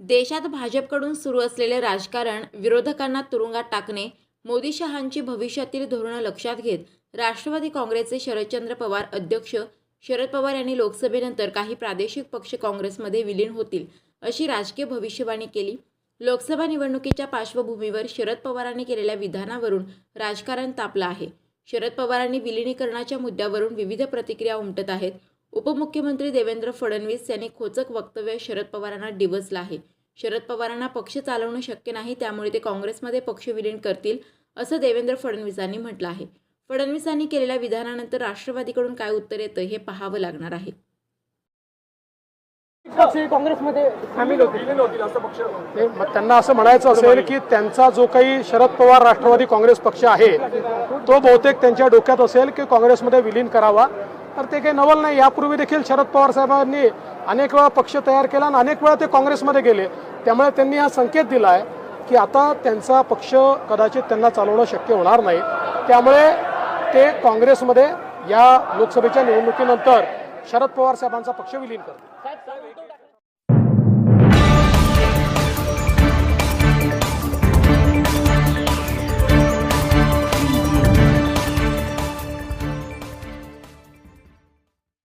देशात भाजपकडून सुरू असलेले राजकारण विरोधकांना तुरुंगात टाकणे मोदी शहांची भविष्यातील धोरणं लक्षात घेत राष्ट्रवादी काँग्रेसचे शरदचंद्र पवार अध्यक्ष शरद पवार यांनी लोकसभेनंतर काही प्रादेशिक पक्ष काँग्रेसमध्ये विलीन होतील अशी राजकीय भविष्यवाणी केली. लोकसभा निवडणुकीच्या पार्श्वभूमीवर शरद पवारांनी केलेल्या विधानावरून राजकारण तापलं आहे. शरद पवारांनी विलिनीकरणाच्या मुद्द्यावरून विविध प्रतिक्रिया उमटत आहेत. उपमुख्यमंत्री देवेंद्र फडणवीस यांनी खोचक वक्तव्य शरद पवारांना डिवचलं आहे. शरद पवारांना पक्ष चालवणं शक्य नाही त्यामुळे ते काँग्रेसमध्ये पक्ष विलीन करतील असं देवेंद्र फडणवीसांनी म्हटलं आहे. फडणवीसांनी केलेल्या विधानानंतर राष्ट्रवादीकडून काय उत्तर येतं हे पाहावं लागणार आहे. पक्ष काँग्रेसमध्ये सामील होते त्यांना असं म्हणायचं असेल की त्यांचा जो काही शरद पवार राष्ट्रवादी काँग्रेस पक्ष आहे तो बहुतेक त्यांच्या डोक्यात असेल की काँग्रेसमध्ये विलीन करावा. तर ते काही नवल नाही. यापूर्वी देखील शरद पवार साहेबांनी अनेक वेळा पक्ष तयार केला आणि अनेक वेळा ते काँग्रेसमध्ये गेले. त्यामुळे त्यांनी हा संकेत दिला आहे की आता त्यांचा पक्ष कदाचित त्यांना चालवणं शक्य होणार नाही. त्यामुळे ते काँग्रेसमध्ये या लोकसभेच्या निवडणुकीनंतर शरद पवार साहेबांचा पक्ष विलीन करतील.